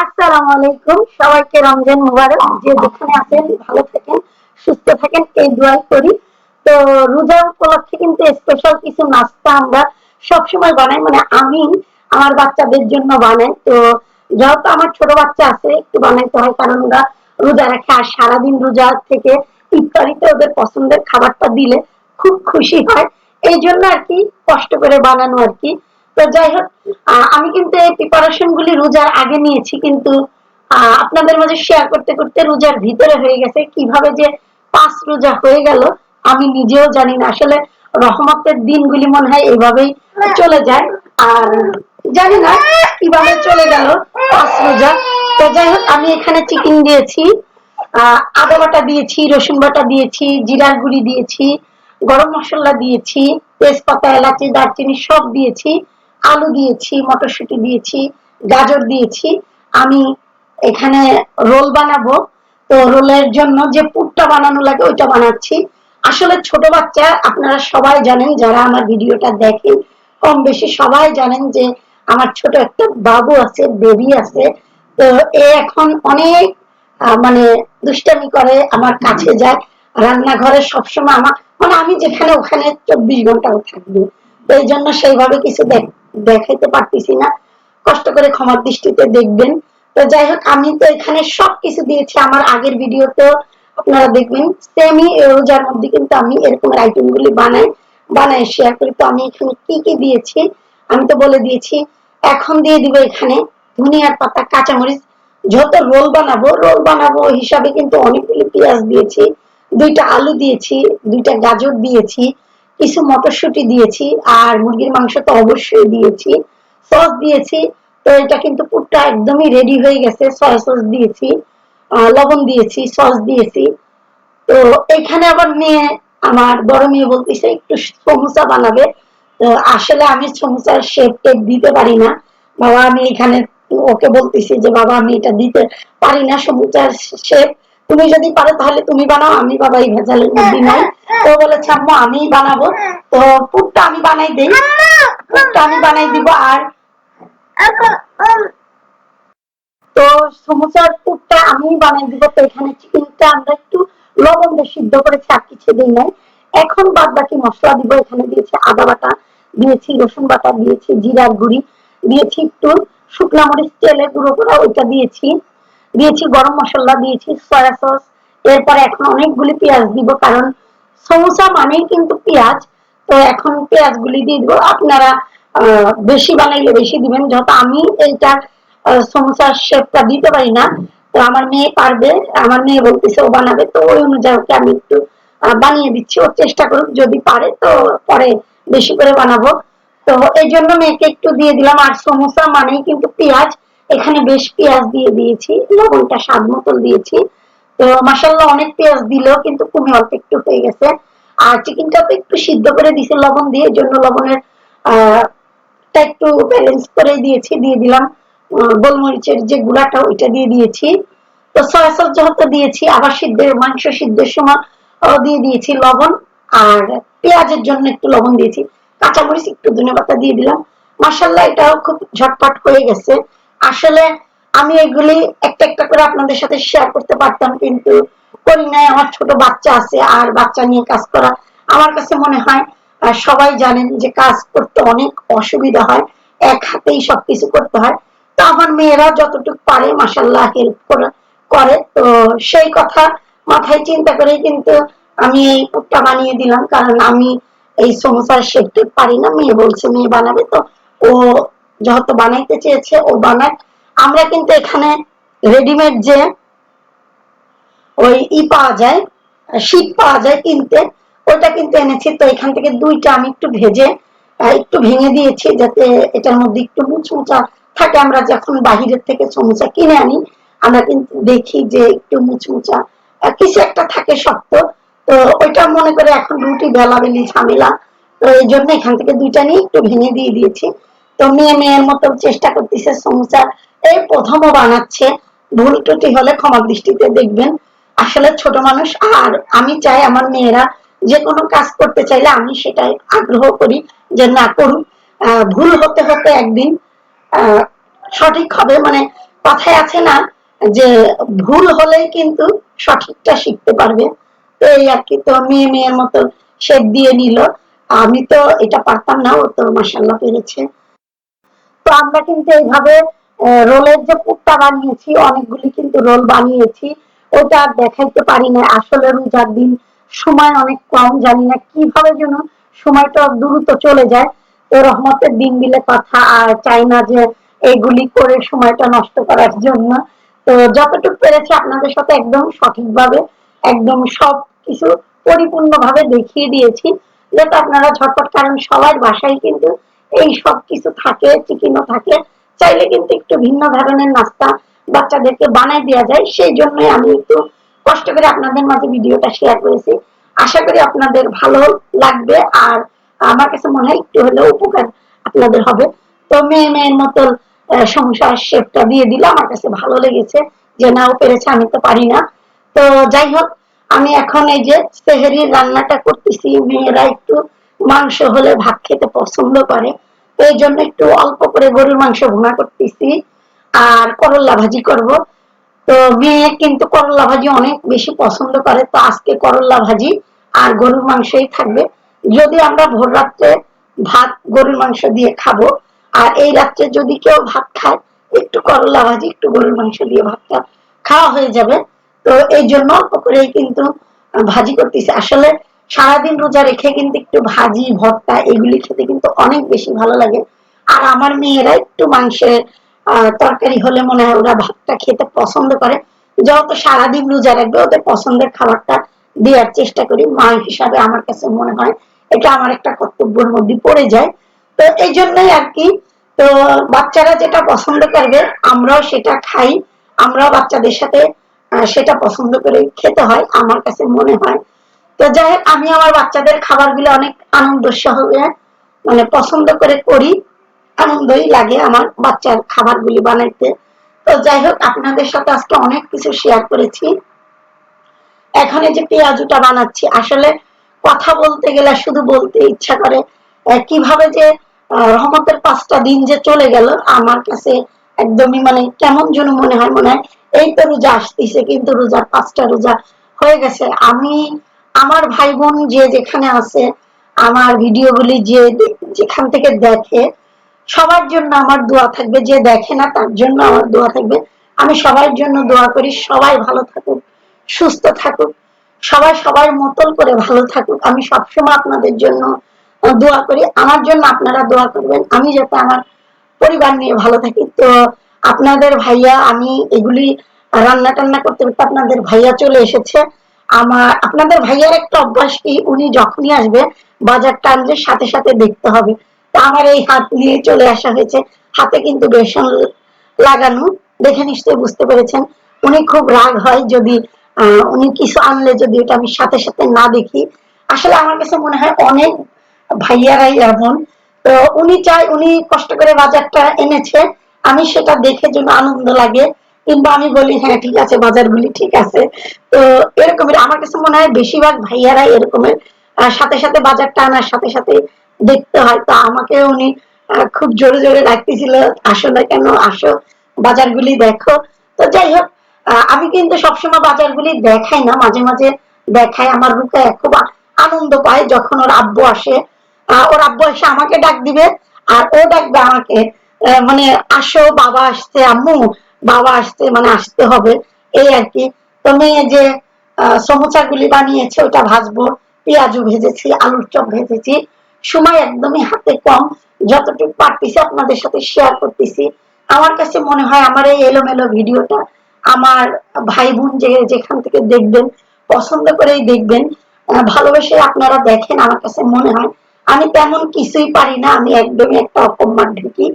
আসসালামু আলাইকুম। সবাইকে রমজান মুবারক। যে আছেন, ভালো থাকেন, সুস্থ থাকেন, এই দোয়াই করি। তো রোজা উপলক্ষে কিন্তু স্পেশাল কিছু নাস্তা আমরা সবসময় বানাই। মানে আমি আমার বাচ্চাদের জন্য বানাই। তো যেহেতু আমার ছোট বাচ্চা আছে, একটু বানাইতে হয়, কারণ ওরা রোজা রাখে আর সারাদিন রোজা থেকে ইফতারিতে ওদের পছন্দের খাবারটা দিলে খুব খুশি হয়। এই জন্য আর কি কষ্ট করে বানানো আর কি। তো যাই হোক আমি কিন্তু এই প্রিপারেশন গুলি রোজার আগে নিয়েছি, কিন্তু আপনাদের মাঝে শেয়ার করতে করতে রোজার ভিতরে হয়ে গেছে। কীভাবে যে পাঁচ রোজা হয়ে গেল, আমি নিজেও জানি না। আসলে রহমতের দিনগুলি মনে হয় চলে যায়। আর জানি না কীভাবে চলে গেল পাঁচ রোজা। তো যাই হোক, আমি এখানে চিকেন দিয়েছি আদা বাটা দিয়েছি, রসুন বাটা দিয়েছি, জিরার গুঁড়ি দিয়েছি, গরম মশলা দিয়েছি, তেজপাতা, এলাচি, দারচিনি সব দিয়েছি। আলু দিয়েছি, মটরশুঁটি দিয়েছি, গাজর দিয়েছি। আমি এখানে রোল বানাবো। তো রোলের জন্য যে পুরটা বানানো লাগে ওইটা বানাচ্ছি। আসলে ছোট বাচ্চা, আপনারা সবাই জানেন, যারা আমার ভিডিওটা দেখেন, কম বেশি সবাই জানেন যে আমার ছোট একটা বাবু আছে, বেবি আছে। তো এ এখন অনেক মানে দুষ্টামি করে, আমার কাছে যায়। রান্নাঘরে সবসময় আমার মানে আমি যেখানে ওখানে চব্বিশ ঘন্টাও থাকব। এই জন্য সেইভাবে কিছু দেখ- দেখাইতে পারতেছি না। কষ্ট করে ক্ষমার দৃষ্টিতে দেখবেন। তো যাই হোক, আমি তো এখানে সব কিছু দিয়েছি। আমার আগের ভিডিওতে আপনারা দেখবেন সেমি রোজার মধ্যে কিন্তু আমি এরকম আইটেম গুলি বানাই বানাই শেয়ার করি। তো আমি এখানে কি কি দিয়েছি? আমি তো বলে দিয়েছি, এখন দিয়ে দিব এখানে ধনিয়ার পাতা, কাঁচামরিচ। যত রোল বানাবো রোল বানাবো হিসাবে কিন্তু অনেকগুলি পেঁয়াজ দিয়েছি, দুইটা আলু দিয়েছি, দুইটা গাজর দিয়েছি কিছু মটরশুঁটি দিয়েছি, আর মুরগির মাংস তো অবশ্যই দিয়েছি। সস দিয়েছি, তো এটা কিন্তু পুরটা একদমই রেডি হয়ে গেছে। সয়া সস দিয়েছি লবণ দিয়েছি, সস দিয়েছি। তো এখানে আবার মেয়ে, আমার বড় মেয়ে বলতেছে, একটু সমোসা বানাবে। তো আসলে আমি সমোসার শেপ টেপ দিতে পারি না। বাবা, আমি এখানে ওকে বলতেছি যে, বাবা, আমি এটা দিতে পারি না সমোসার শেপ তুমি যদি পারো তাহলে তুমি বানাও, আমি বাবা এই ভেজালের মধ্যে নাই। তো বলেছে, আম্মু আমি বানাবো। তো পুরটা আমি বানাই দেই। পুরটা আমি বানাই দিব আর তো সমোসার পুরটা আমি বানাই দিব। তো এখানে চিকেনটা আমরা একটু লবণ দিয়ে সিদ্ধ করেছি আর কিছু দিই নাই। এখন বাদ বাকি মশলা দিব। এখানে দিয়েছি আদা বাটা, দিয়েছি রসুন বাটা, দিয়েছি জিরার গুঁড়ি, দিয়েছি একটু শুকনা মরিচ তেলে গুঁড়ো করা, ওইটা দিয়েছি। দিয়েছি, গরম মশলা দিয়েছি সয়া সস এরপরে এখন অনেকগুলি পেঁয়াজ দিব, কারণ সমোসা মানেই কিন্তু পেঁয়াজ। তো এখন পেঁয়াজ গুলি দিয়ে দিব। আপনারা বেশি বানাইলে বেশি দিবেন, যত আমি এইটা সমোসার শেপটা দিতে পারি না। তো আমার মেয়ে পারবে, আমার মেয়ে বলতেছে, ও বানাবে। তো ওই অনুযায়ী আমি একটু বানিয়ে দিচ্ছি। ও চেষ্টা করুক, যদি পারে তো পরে বেশি করে বানাবো। তো এই জন্য মেয়েকে একটু দিয়ে দিলাম। আর সমোসা মানেই কিন্তু পেঁয়াজ। এখানে বেশ পেঁয়াজ দিয়ে দিয়েছি, লবণটা স্বাদ মতন দিয়েছি। তো মাসাল্লাহ অনেক পেঁয়াজ দিলেও কিন্তু কমে অল্প একটু হয়ে গেছে। আর চিকেনটা তো একটু সিদ্ধ করে দিয়েছি লবণ দিয়ে জন্য লবণের, আহ একটু ব্যালেন্স করে দিয়েছি, দিয়ে দিলাম। গোলমরিচের যে গুঁড়াটা, ওইটা দিয়ে দিয়েছি। তো সয়া সস যেহেতু দিয়েছি, আবার সিদ্ধের, মাংস সিদ্ধের সময় দিয়ে দিয়েছি লবণ। আর পেঁয়াজের জন্য একটু লবণ দিয়েছি। কাঁচামরিচ, একটু ধনেপাতা দিয়ে দিলাম। মাসাল্লাহ এটাও খুব ঝটপট হয়ে গেছে। আসলে আমি এগুলি একটা একটা করে আপনাদের সাথে শেয়ার করতে পারতাম, কিন্তু করি নাই। আমার ছোট বাচ্চা আছে, আর বাচ্চা নিয়ে কাজ করা আমার কাছে মনে হয় সবাই জানেন যে কাজ করতে অনেক অসুবিধা হয়, এক হাতেই সবকিছু করতে হয়। তো আমার মেয়েরা যতটুকু পারে মাসাল্লাহ হেল্প করে করে। তো সেই কথা মাথায় চিন্তা করেই কিন্তু আমি এই পুটটা বানিয়ে দিলাম, কারণ আমি এই সমোসার শেপটা পারি না। মেয়ে বলছে, মেয়ে বানাবে তো? ও যেহেতু বানাইতে চেয়েছে, ও বানাক। আমরা কিন্তু এখানে রেডিমেড যে ওই ই পাওয়া যায় শীত পাওয়া যায় কিনতে ওটা কিন্তু এনেছি। তো এখান থেকে দুইটা আমি একটু ভেজে একটু ভেঙে দিয়েছি যাতে এটার মধ্যে একটু মুচমুচা থাকে। আমরা যখন বাহিরের থেকে সমোসা কিনে আনি, আমরা কিন্তু দেখি যে একটু মুচমুচা কিছু একটা থাকে শক্ত। তো ওইটা মনে করে এখন রুটি বেলা বেলি ঝামেলা। তো এই জন্য এখান থেকে দুইটা নিয়ে একটু ভেঙে দিয়ে দিয়েছি। তো মেয়ে মেয়ের মতো চেষ্টা করতেছে সমোসা এই প্রথমও বানাচ্ছে। ভুল ত্রুটি হলে ক্ষমা দৃষ্টিতে দেখবেন। আসলে ছোট মানুষ আর আমি চাই আমার মেয়েরা যে কোনো কাজ করতে চাইলে আমি সেটাই আগ্রহ করি যে না আহ, ভুল হতে হতে একদিন সঠিক হবে। মানে কথায় আছে না যে ভুল হলে কিন্তু সঠিকটা শিখতে পারবে। তো এই আর কি তো মেয়ে মেয়ের মতো শেপ দিয়ে নিল। আমি তো এটা পারতাম না ও তো মাসাল্লাহ পেরেছে। তো আমরা কিন্তু এইভাবে রোলের যে পুটটা বানিয়েছি, অনেকগুলি কিন্তু রোল বানিয়েছি, ওটা দেখাইতে পারি না। আসলে রোজার দিন সময় অনেক কম, জানি না কীভাবে যেন সময়টা দ্রুত চলে যায়। তো রহমতের দিন দিলে কথা, আর চাই না যে এইগুলি করে সময়টা নষ্ট করার জন্য। তো যতটুকু পেরেছি আপনাদের সাথে একদম সঠিকভাবে, একদম সব কিছু পরিপূর্ণভাবে দেখিয়ে দিয়েছি। যাতে আপনারা ঝটপট, কারণ সবার বাসায় কিন্তু এই সব কিছু থাকে চিকিনও থাকে, চাইলে কিন্তু একটু ভিন্ন ধরনের নাস্তা বাচ্চাদেরকে বানাই দেওয়া যায়। সেই জন্যই আমি একটু কষ্ট করে আপনাদের মাঝে ভিডিওটা শেয়ার করেছি। আশা করি আপনাদের ভালো লাগবে আর আমার কাছে মনে হয় একটু হলেও উপকার আপনাদের হবে। তো মেয়ে মেয়ের মতন সংসার শেপটা দিয়ে দিলে আমার কাছে ভালো লেগেছে যে নাও পেরেছে, আমি তো পারি না। তো যাই হোক, আমি এখন এই যে সেহেরির রান্নাটা করতেছি, মেয়েরা একটু মাংস হলে ভাত খেতে পছন্দ করে। এই জন্য একটু অল্প করে গরুর মাংস ভুনা করতেছি। আর করল্লা ভাজি করব। তো মেয়ে কিন্তু করল্লা ভাজি অনেক বেশি পছন্দ করে। তো আজকে করল্লা ভাজি আর গরুর মাংসই থাকবে। যদি আমরা ভোর রাত্রে ভাত, গরুর মাংস দিয়ে খাব, আর এই রাত্রে যদি কেউ ভাত খায়, একটু করলা ভাজি, একটু গরুর মাংস দিয়ে ভাতটা খাওয়া হয়ে যাবে। তো এই জন্য অল্প করেই কিন্তু ভাজি করতেছি। আসলে সারাদিন রোজা রেখে কিন্তু একটু ভাজি, ভর্তা এগুলি খেতে কিন্তু অনেক বেশি ভালো লাগে। আর আমার মেয়েরা একটু মাংসের তরকারি হলে মনে হয় ওরা ভাতটা খেতে পছন্দ করে। যত সারাদিন রোজা রাখবে, ওদের পছন্দের খাবারটা দেওয়ার চেষ্টা করি। মা হিসাবে আমার কাছে মনে হয় এটা আমার একটা কর্তব্যের মধ্যে পড়ে যায়। তো এই জন্যই আর কি, তো বাচ্চারা যেটা পছন্দ করবে, আমরাও সেটা খাই। আমরাও বাচ্চাদের সাথে সেটা পছন্দ করে খেতে হয়। আমার কাছে মনে হয় তো যাই হোক, আমি আমার বাচ্চাদের খাবারগুলো অনেক আনন্দ সহজে মানে পছন্দ করে করি। আনন্দই লাগে আমার বাচ্চার খাবারগুলি বানাইতে। তো যাই হোক, আপনাদের সাথে আজকে অনেক কিছু শেয়ার করেছি। এখন যে পেঁয়াজুটা বানাচ্ছি, আসলে কথা বলতে গেলে শুধু বলতে ইচ্ছা করে কীভাবে যে রহমতের পাঁচটা দিন যে চলে গেল, আমার কাছে একদমই মানে কেমন যেন মনে হয় মনে হয়, এই তো রোজা আসতেছে, কিন্তু রোজার পাঁচটা রোজা হয়ে গেছে। আমি আমার ভাই বোন যে যেখানে আছে, আমার ভিডিওগুলি যে যেখান থেকে দেখে, সবার জন্য আমার দোয়া থাকবে। যে দেখে না, তার জন্য আমার দোয়া থাকবে। আমি সবার জন্য দোয়া করি, সবাই ভালো থাকুক, সুস্থ থাকুক, সবাই সবার মতন করে ভালো থাকুক। আমি সবসময় আপনাদের জন্য দোয়া করি। আমার জন্য আপনারা দোয়া করবেন। আমি যাতে আমার পরিবার নিয়ে ভালো থাকি। তো আপনাদের ভাইয়া, আমি এগুলি রান্না টান্না করতে করতে আপনাদের ভাইয়া চলে এসেছে। আমার, আপনাদের ভাইয়ার একটা অভ্যাস কি? উনি যখনই আসবে, বাজার টানলে সাথে সাথে দেখতে হবে। তা আমার এই হাত নিয়ে চলে আসা হয়েছে। হাতে কিন্তু বেসন লাগানো। দেখে নিশ্চয়ই বুঝতে পেরেছেন। উনি খুব রাগ হয় যদি উনি কিছু আনলে যদি এটা আমি সাথে সাথে না দেখি। আসলে আমার কাছে মনে হয় অনেক ভাইয়ারাই এমন। তো উনি চাই উনি কষ্ট করে বাজারটা এনেছে। আমি সেটা দেখে জন্য আনন্দ লাগে। কিংবা আমি বলি হ্যাঁ ঠিক আছে, বাজারগুলি ঠিক আছে। তো এরকমের আমার কাছে মনে হয় বেশিরভাগ ভাইয়ারাই এরকমের সাথে সাথে বাজারটা আনার সাথে সাথে দেখতে হয়। তো আমাকে উনি খুব জোরে জোরে রাখতেছিল আসো না কেন? আসো, বাজারগুলি দেখো। তো যাই হোক আমি কিন্তু সবসময় বাজারগুলি দেখাই না, মাঝে মাঝে দেখাই। আমার রুকে খুব আনন্দ পায় যখন ওর আব্বু আসে। ওর আব্বু এসে আমাকে ডাক দিবে, আর ও ডাকবে আমাকে মানে আসো, বাবা আসছে, আম্মু। বাবা আসতে মানে আসতে হবে, এই আর কি। তো মেয়ে যে গুলি বানিয়েছে, ওটা ভাজবো পেঁয়াজু ভেজেছি, আলুর চপ ভেজেছি। সময় একদমই হাতে কম, যতটুকু পারতেছি আপনাদের সাথে শেয়ার করতেছি। আমার কাছে মনে হয় আমার এই এলোমেলো ভিডিওটা আমার ভাই বোন যে, যেখান থেকে দেখবেন, পছন্দ করেই দেখবেন ভালোবেসে আপনারা দেখেন, আমার কাছে মনে হয়। আমি তেমন কিছুই পারি না, আমি একদমই একটা অপমান ঢুকি।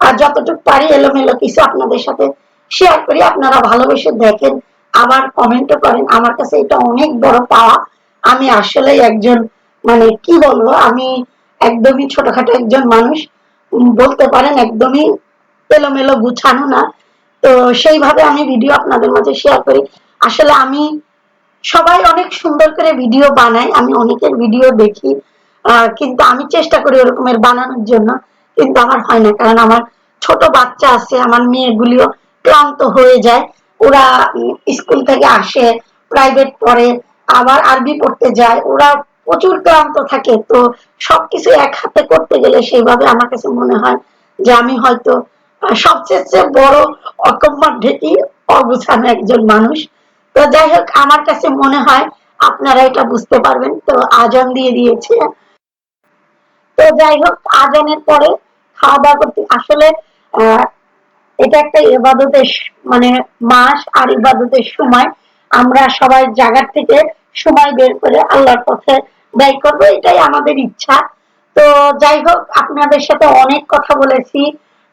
আর যতটুকু পারি এলোমেলো কিছু আপনাদের সাথে শেয়ার করি, আপনারা ভালোবেসে দেখেন, আবার কমেন্টও করেন। আমার কাছে এটা অনেক বড় পাওয়া। আমি আসলে একজন মানে কি বলব, আমি একদমই ছোটখাটো একজন মানুষ। বলতে পারেন একদমই এলোমেলো গুছানো না। তো সেইভাবে আমি ভিডিও আপনাদের মাঝে শেয়ার করি। আসলে আমি সবাই অনেক সুন্দর করে ভিডিও বানায় আমি অনেকের ভিডিও দেখি। কিন্তু আমি চেষ্টা করি ওরকমের বানানোর জন্য। কিন্তু আমার হয় না। কারণ আমার ছোট বাচ্চা আছে, আমার মেয়েগুলিও ক্লান্ত হয়ে যায়। ওরা স্কুল থেকে আসে প্রাইভেট পড়ে আবার আরবি পড়তে যায়। ওরা প্রচুর ক্লান্ত থাকে। তো সবকিছু এক হাতে করতে গেলে সেইভাবে আমার কাছে মনে হয় যে আমি হয়তো সবচেয়ে বড় অকম্মার ঢেকি অগুছানো একজন মানুষ। তো যাই হোক আমার কাছে মনে হয় আপনারা এটা বুঝতে পারবেন। তো আজান দিয়ে দিয়েছে। তো যাই হোক আজানের পরে খাওয়া দাওয়া করতে আসলে আহ, এটা একটা এবাদতের মানে মাস আর ইবাদতের সময়। আমরা সবাই জায়গার থেকে সময় বের করে আল্লাহর পথে ব্যয় করব, এটাই আমাদের ইচ্ছা। তো যাই হোক, আপনাদের সাথে অনেক কথা বলেছি,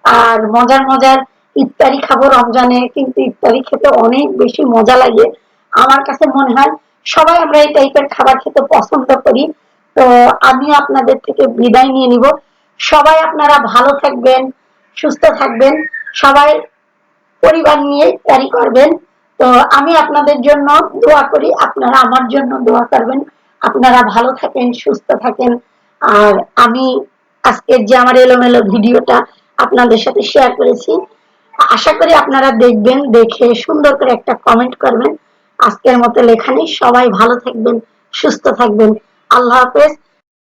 আর মজার মজার ইফতারি খাব রমজানে, কিন্তু ইফতারি খেতে অনেক বেশি মজা লাগে। আমার কাছে মনে হয় সবাই আমরা এই টাইপের খাবার খেতে পছন্দ করি। তো আমিও আপনাদের থেকে বিদায় নিয়ে নিব। সবাই আপনারা ভালো থাকবেন। সুস্থ থাকবেন, সবাই পরিবার নিয়ে ক্যারি করবেন। তো আমি আপনাদের জন্য দোয়া করি, আপনারা আমার জন্য দোয়া করবেন। আপনারা ভালো থাকেন, সুস্থ থাকেন। আর আমি আজকের যে আমার এলোমেলো ভিডিওটা আপনাদের সাথে শেয়ার করেছি, আশা করি আপনারা দেখবেন, দেখে সুন্দর করে একটা কমেন্ট করবেন। আজকের মতো লেখানি সবাই ভালো থাকবেন, সুস্থ থাকবেন। আল্লাহ হাফেজ।